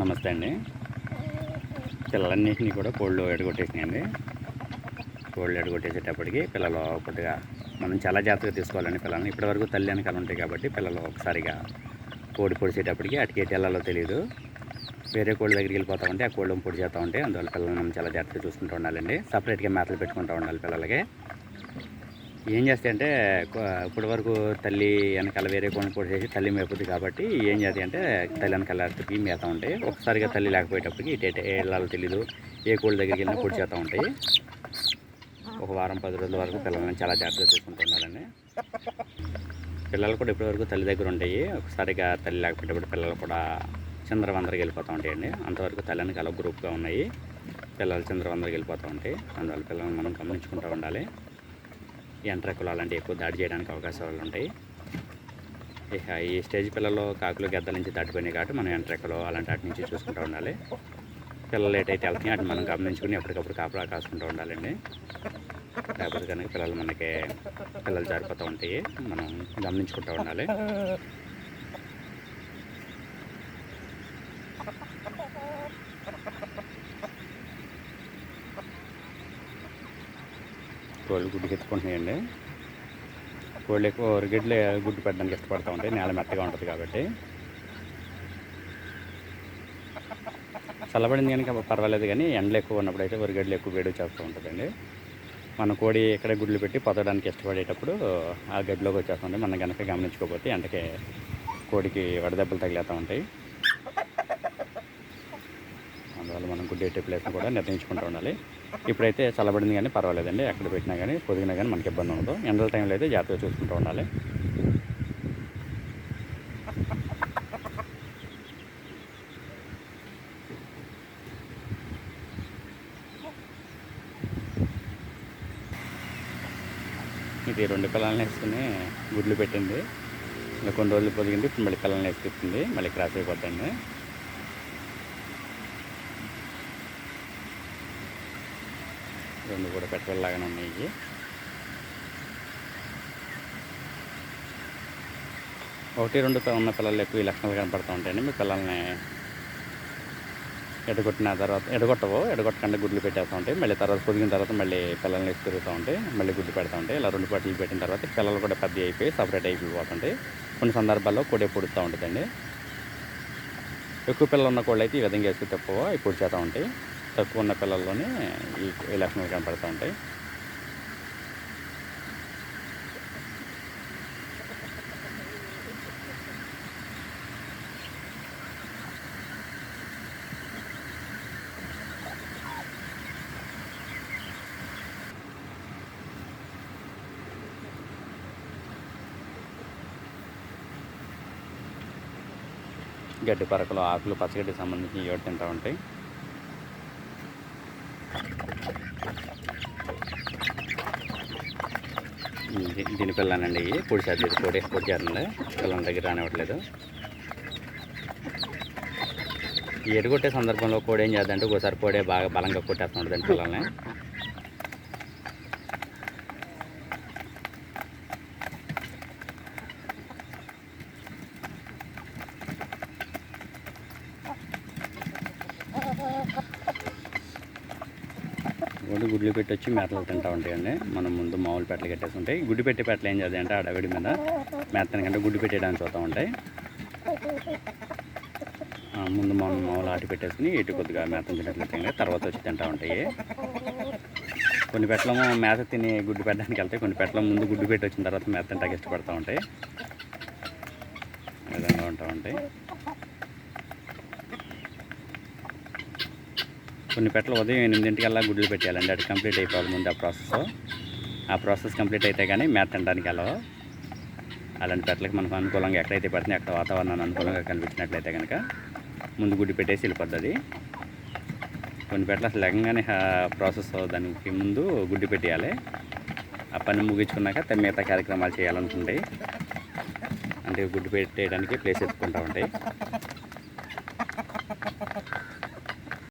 నమస్తే అండి. పిల్లలన్నింటినీ కూడా కోళ్ళు ఎడగొట్టేసినాయండి. కోళ్ళు ఎడగొట్టేసేటప్పటికి పిల్లలు ఒకటిగా మనం చాలా జాగ్రత్తగా తీసుకోవాలండి పిల్లల్ని. ఇప్పటివరకు తల్లి వెనకాల ఉంటాయి కాబట్టి పిల్లలు ఒకసారిగా కోడి పొడిచేటప్పటికి అటుకే తెల్లలో వెళ్ళాలో తెలియదు వేరే కోళ్ళ దగ్గరికి వెళ్ళిపోతా ఉంటే ఆ కోళ్ళని పొడి చేస్తూ ఉంటే అందువల్ల పిల్లల్ని మనం చాలా జాగ్రత్తగా చూసుకుంటూ ఉండాలండి. సపరేట్గా మేతలు పెట్టుకుంటూ ఉండాలి పిల్లలకి. ఏం చేస్తాయి అంటే ఇప్పటి వరకు తల్లి వెనకాల వేరే కోడిని పొడిసేసి తల్లి మేపుద్ది కాబట్టి ఏం చేస్తాయి అంటే తల్లి వెనకాల తిరిగి మేతా ఉంటాయి. ఒకసారిగా తల్లి లేకపోయేటప్పటికి ఇటే ఏళ్ళాలో తెలీదు ఏ కోళ్ళ దగ్గరికి వెళ్ళినా పొడి చేస్తూ ఉంటాయి. ఒక వారం పది రోజుల వరకు పిల్లల్ని చాలా జాగ్రత్త చూసుకుంటూ పిల్లలు కూడా ఇప్పటివరకు తల్లి దగ్గర ఉంటాయి ఒకసారిగా తల్లి లేకపోయేటప్పుడు పిల్లలు కూడా చంద్రవందరికి వెళ్ళిపోతూ ఉంటాయండి. అంతవరకు తల్లి వెనకాల గ్రూప్గా ఉన్నాయి. పిల్లలు చంద్రవందరికి వెళ్ళిపోతూ ఉంటాయి. అందువల్ల పిల్లల్ని మనం గమనించుకుంటూ ఉండాలి. ఎంట్రకులు అలాంటివి ఎక్కువ దాడి చేయడానికి అవకాశాలు ఉంటాయి. ఇక ఈ స్టేజ్ పిల్లలు కాకులు గద్దల నుంచి దాటిపోయినాయి కాబట్టి మనం ఎంట్రకులు అలాంటి వాటి నుంచి చూసుకుంటూ ఉండాలి. పిల్లలు లేట్ అయితే వెళ్తున్నాయి. అటు మనం గమనించుకుని ఎప్పటికప్పుడు కాపలా కాసుకుంటూ ఉండాలండి. లేకపోతే కనుక పిల్లలు మనకి పిల్లలు జారిపోతూ ఉంటాయి. మనం గమనించుకుంటూ ఉండాలి. కోళ్ళు గుడ్డు ఎత్తుకుంటున్నాయండి కోళ్ళు ఎక్కువ ఒరిగడ్లే గుడ్డు పెట్టడానికి ఇష్టపడతా ఉంటాయి. నేల మెత్తగా ఉంటుంది కాబట్టి. చల్లబడింది కనుక పర్వాలేదు కానీ ఎండలు ఎక్కువ ఉన్నప్పుడు అయితే ఒరిగడ్లు ఎక్కువ వేడి చేస్తూ ఉంటుందండి. మన కోడి ఇక్కడ గుడ్లు పెట్టి పొదడానికి ఇష్టపడేటప్పుడు ఆ గడ్డిలోకి వచ్చేస్తుంది. మనం కనుక గమనించుకోకపోతే ఎండకి కోడికి వడదెబ్బలు తగిలేస్తూ ఉంటాయి. అందువల్ల మనం గుడ్డు పెట్టే ప్లేస్ని కూడా నిర్ణయించుకుంటూ ఉండాలి. ఇప్పుడైతే చల్లబడింది కానీ పర్వాలేదండి. ఎక్కడ పెట్టినా కానీ పొదిగినా కానీ మనకి ఇబ్బంది ఉండదు. ఎండల టైంలో అయితే జాగ్రత్తగా చూసుకుంటూ ఉండాలి. ఇది రెండు పిల్లల్ని వేసుకుని గుడ్లు పెట్టింది. ఇంకా కొన్ని రోజులు పొదిగింది ఇప్పుడు మళ్ళీ పిల్లల్ని వేసుకొచ్చింది మళ్ళీ క్రాస్ అయిపోతుంది రెండు కూడా పెట్టలాగానే ఉన్నాయి ఒకటి రెండు ఉన్న పిల్లలు ఎక్కువ ఈ లక్షణాలు కనపడుతూ ఉంటాయండి. మీ పిల్లల్ని ఎడగొట్టిన తర్వాత ఎడగొట్టవు. ఎడగొట్టకుండా గుడ్లు పెట్టేస్తూ ఉంటాయి. మళ్ళీ తర్వాత పొదిగిన తర్వాత మళ్ళీ పిల్లల్ని వేసి తిరుగుతూ ఉంటాయి. మళ్ళీ గుడ్లు పెడతా ఉంటాయి. ఇలా రెండు పట్లు పెట్టిన తర్వాత పిల్లలు కూడా పెద్ద అయిపోయి సపరేట్ అయిపోతుంటాయి. కొన్ని సందర్భాల్లో కొడే పొడుస్తూ ఉంటుందండి. ఎక్కువ పిల్లలు ఉన్న కోళ్ళు అయితే ఈ విధంగా వేసి తక్కువ ఇప్పుడు చేస్తూ ఉంటాయి. తక్కువ ఉన్న పిల్లల్లోనే ఈ ఈ లక్షణాలు కనపడుతూ ఉంటాయి. గడ్డి పరకలు ఆకులు పచ్చగడ్డికి సంబంధించి ఏడు తింటూ ఉంటాయి. దీని పిల్లనండి. ఇవి పొడి చేద్దాం పొడి పొడి చేస్తుంది. పిల్లల దగ్గర రానివ్వట్లేదు. ఈ ఎడగొట్టే సందర్భంలో కోడి ఏం చేద్దంటే ఒకసారి కోడే బాగా బలంగా కొట్టేస్తుంటుందండి పిల్లల్ని గుడ్డు గుడ్లు పెట్టి వచ్చి మేతలు తింటూ ఉంటాయండి. మనం ముందు మామూలు పెట్టలు కట్టేసి ఉంటాయి. గుడ్డు పెట్టే పెట్టలు ఏం చేద్దాం అంటే అడవిడి మీద మేత కంటే గుడ్డు పెట్టేయడానికి చూస్తూ ఉంటాయి. ముందు మనం మామూలు ఆటి పెట్టేసుకుని ఎటు కొద్దిగా మేత తినట్లయితే తర్వాత వచ్చి తింటూ ఉంటాయి. కొన్ని పెట్టలము మేత తిని గుడ్డు పెట్టడానికి వెళ్తాయి. కొన్ని పెట్టలు ముందు గుడ్డు పెట్టి వచ్చిన తర్వాత మేత తింటాకి ఇష్టపడుతూ ఉంటాయి. విధంగా ఉంటూ ఉంటాయి. కొన్ని పెట్టలు ఉదయం ఎనిమిదింటికల్లా గుడ్లు పెట్టేయాలండి. అది కంప్లీట్ అయిపోవాలి ముందు ఆ ప్రాసెస్. ఆ ప్రాసెస్ కంప్లీట్ అయితే కానీ మేత తినడానికి వెళ్ళవు అలాంటి పెట్టలకు మనకు అనుకూలంగా ఎక్కడైతే పెడుతున్నాయి అక్కడ వాతావరణాన్ని అనుకూలంగా కనిపించినట్లయితే కనుక ముందు గుడ్డు పెట్టేసి వెళ్ళిపోద్ది కొన్ని పెట్టలు అసలు లెగంగానే ప్రాసెస్ దానికి ముందు గుడ్డు పెట్టేయాలి. ఆ పని ముగించుకున్నాక త- మిగతా కార్యక్రమాలు చేయాలనుకుంటాయి అంటే గుడ్డు పెట్టేయడానికి ప్లేస్ ఎత్తుకుంటూ ఉంటాయి.